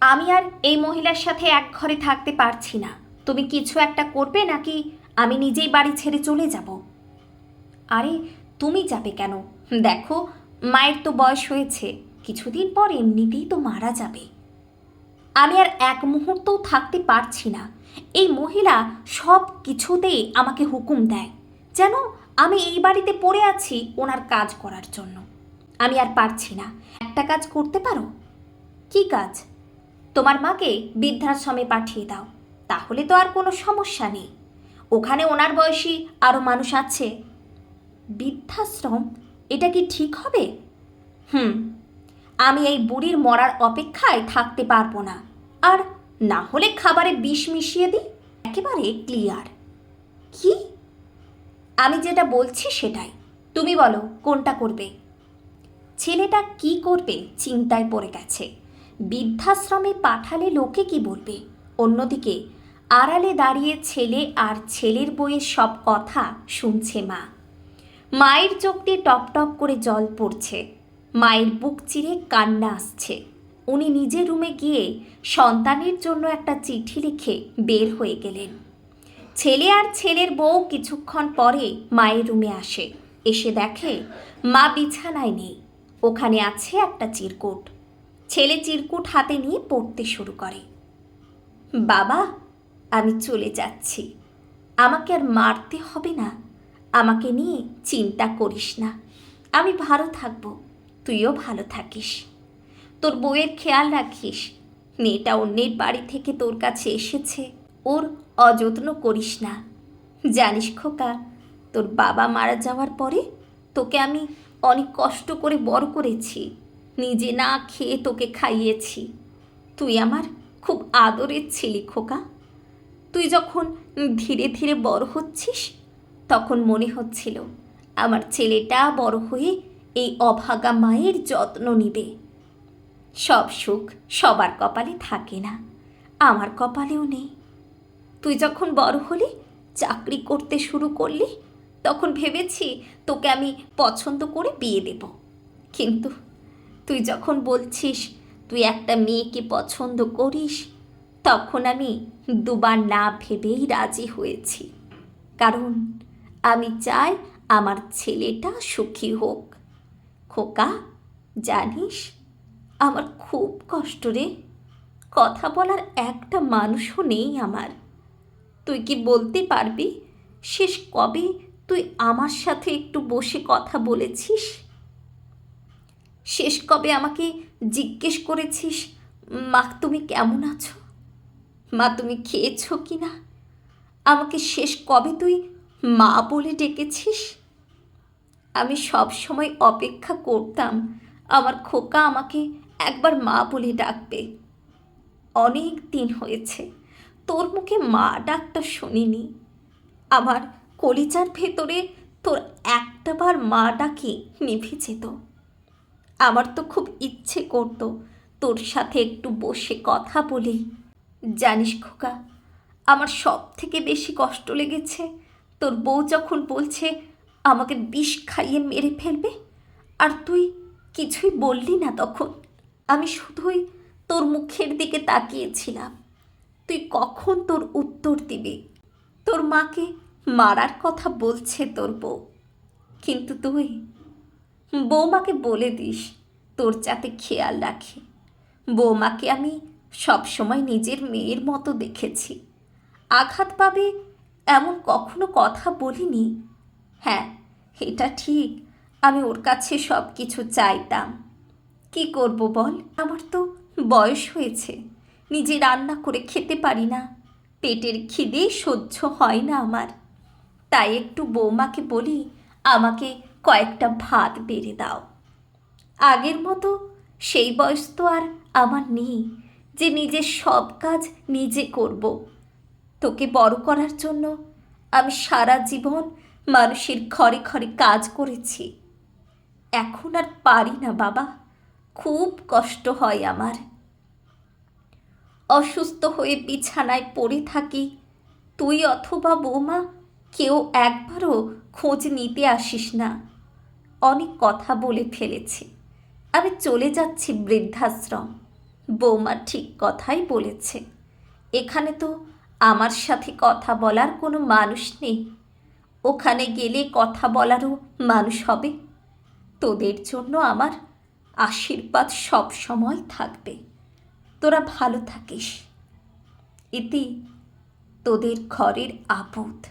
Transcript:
আমি আর এই মহিলার সাথে এক ঘরে থাকতে পারছি না। তুমি কিছু একটা করবে নাকি আমি নিজেই বাড়ি ছেড়ে চলে যাব? আরে, তুমি যাবে কেন? দেখো, মায়ের তো বয়স হয়েছে। কিছুদিন পর এমনিতেই তো মারা যাবে। আমি আর এক মুহূর্তও থাকতে পারছি না। এই মহিলা সব কিছুতেই আমাকে হুকুম দেয়। যেন আমি এই বাড়িতে পড়ে আছি ওনার কাজ করার জন্য। আমি আর পারছি না। একটা কাজ করতে পারো? কি কাজ? তোমার মাকে বৃদ্ধাশ্রমে পাঠিয়ে দাও, তাহলে তো আর কোনো সমস্যা নেই। ওখানে ওনার বয়সী আরও মানুষ আছে। বৃদ্ধাশ্রম? এটা কি ঠিক হবে? হুম, আমি এই বুড়ির মরার অপেক্ষায় থাকতে পারব না। আর না হলে খাবারে বিষ মিশিয়ে দিই, একেবারে ক্লিয়ার। কি? আমি যেটা বলছি সেটাই। তুমি বলো, কোনটা করবে? ছেলেটা কি করবে? চিন্তায় পড়ে গেছে। বৃদ্ধাশ্রমে পাঠালে লোকে কি বলবে? অন্যদিকে, আড়ালে দাঁড়িয়ে ছেলে আর ছেলের বইয়ের সব কথা শুনছে মা। মায়ের চোখ দিয়ে টপ টপ করে জল পড়ছে। মায়ের বুক চিরে কান্না আসছে। উনি নিজের রুমে গিয়ে সন্তানের জন্য একটা চিঠি লিখে বের হয়ে গেলেন। ছেলে আর ছেলের বউ কিছুক্ষণ পরে মায়ের রুমে আসে। এসে দেখে মা বিছানায় নেই। ওখানে আছে একটা চিরকুট। ছেলে চিরকুট হাতে নিয়ে পড়তে শুরু করে। বাবা, আমি চলে যাচ্ছি। আমাকে আর মারতে হবে না। আমাকে নিয়ে চিন্তা করিস না। আমি ভালো থাকব। তুইও ভালো থাকিস। তোর বউয়ের খেয়াল রাখিস। মেয়েটা অন্যের বাড়ি থেকে তোর কাছে এসেছে। ওর অযত্ন করিস না। জানিস খোকা, তোর বাবা মারা যাওয়ার পরে তোকে আমি অনেক কষ্ট করে বড় করেছি। নিজে না খেয়ে তোকে খাইয়েছি। তুই আমার খুব আদরের ছিলি, খোকা। তুই যখন ধীরে ধীরে বড় হচ্ছিস, তখন মনে হচ্ছিল আমার ছেলেটা বড় হয়ে এই অভাগা মায়ের যত্ন নিবে। সব সুখ সবার কপালে থাকে না, আমার কপালেও নেই। তুই যখন বড় হলি, চাকরি করতে শুরু করলি, তখন ভেবেছি তোকে আমি পছন্দ করে বিয়ে দেব। কিন্তু তুই যখন বলছিস তুই একটা মেয়েকে পছন্দ করিস, তখন আমি দুবার না ভেবেই রাজি হয়েছি। কারণ আমি চাই আমার ছেলেটা সুখী হোক। খোকা, জানিস আমার খুব কষ্ট রে। কথা বলার একটা মানুষও নেই আমার। তুই কি বলতে পারবি? শেষ কবে তুই আমার সাথে একটু বসে কথা বলেছিস? শেষ কবে আমাকে জিজ্ঞেস করেছিস, মা তুমি কেমন আছো? মা তুমি খেয়েছো কি না আমাকে শেষ কবে তুই মা বলে ডেকেছিস? আমি সব সময় অপেক্ষা করতাম, আমার খোকা আমাকে একবার মা বলে ডাকবে। অনেক দিন হয়েছে, তোর মুখে মা ডাকটা শুনিনি। আমার কলিজার ভেতরে তোর একটাবার মা ডাকে নিভে যেত। আমার তো খুব ইচ্ছে করতো তোর সাথে একটু বসে কথা বলি। জানিস খোকা, আমার সব থেকে বেশি কষ্ট লেগেছে। তোর বউ যখন বলছে আমাকে বিষ খাইয়ে মেরে ফেলবে, আর তুই কিছুই বললি না তখন, আমি শুধুই তোর মুখের দিকে তাকিয়েছিলাম। তুই কখন তোর উত্তর দিবি? তোর মাকে মারার কথা বলছে তোর বউ, কিন্তু তুই বৌমাকে বলে দিস, তোর যাতে খেয়াল রাখে। বৌমাকে আমি সবসময় নিজের মেয়ের মতো দেখেছি। আঘাত পাবে এমন কখনো কথা বলিনি? হ্যাঁ এটা ঠিক, আমি ওর কাছে সব কিছু চাইতাম। কি করব বল? আমার তো বয়স হয়েছে, নিজে রান্না করে খেতে পারি না। পেটের খিদেই সহ্য হয় না আমার। তাই একটু বৌমাকে বলি, আমাকে কয়েকটা ভাত বেড়ে দাও। আগের মতো সেই বয়স তো আর আমার নেই যে নিজের সব কাজ নিজে করব। তোকে বড় করার জন্য আমি সারা জীবন মানুষের ঘরে ঘরে কাজ করেছি। এখন আর পারি না বাবা, খুব কষ্ট হয় আমার। অসুস্থ হয়ে বিছানায় পড়ে থাকি তুই অথবা বৌমা কেউ একবারও খোঁজ নিতে আসিস না। অনেক কথা বলে ফেলেছি। আমি চলে যাচ্ছি বৃদ্ধাশ্রম। বৌমা ঠিক কথাই বলেছে। এখানে তো আমার সাথে কথা বলার কোনো মানুষ নেই। ওখানে গেলে কথা বলারও মানুষ হবে। তোদের জন্য আমার আশীর্বাদ সব সময় থাকবে। তোরা ভালো থাকিস। এতে তোদের ঘরের আপদ